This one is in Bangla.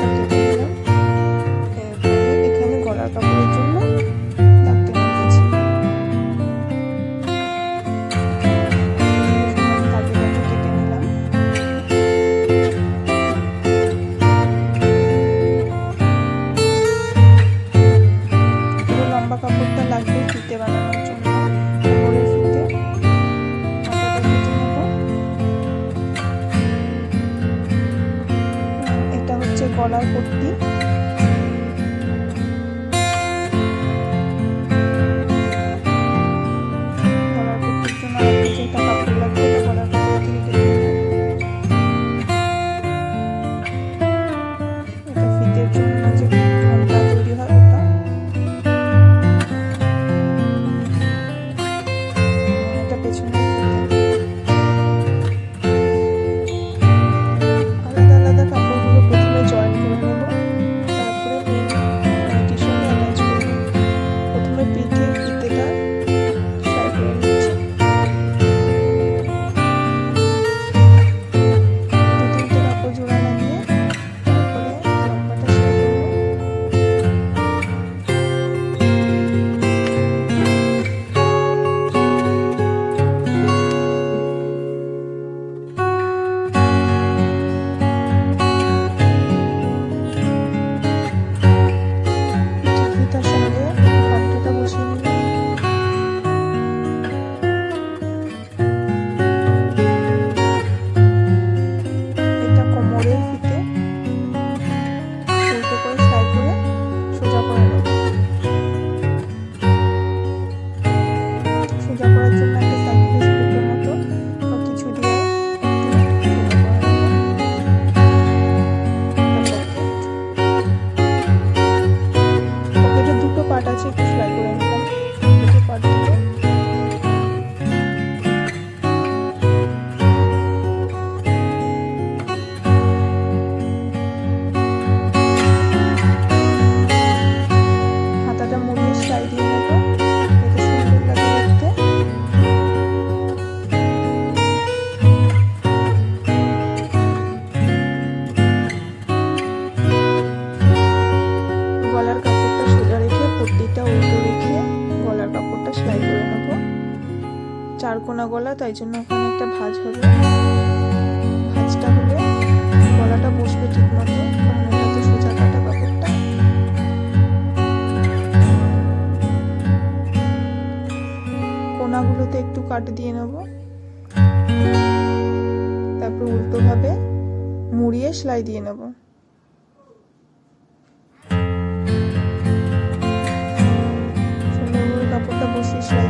কাপড় দিয়ে দিলাম এরপরে এখানে গলার কাপড়ের জন্য কাপড়টা লাগবে। কলার পট্টি। কোনা গলা, তাই জন্য ওখানে একটা ভাঁজ হবে। ভাঁজটা হলে গলাটা বসবে ঠিক মতো সোজা কাটা কাপড়টা। কোনাগুলোতে একটু কাট দিয়ে নেব। তারপর উল্টোভাবে মুড়িয়ে সেলাই দিয়ে নেব। কাপড়টা বসিয়ে সেলাই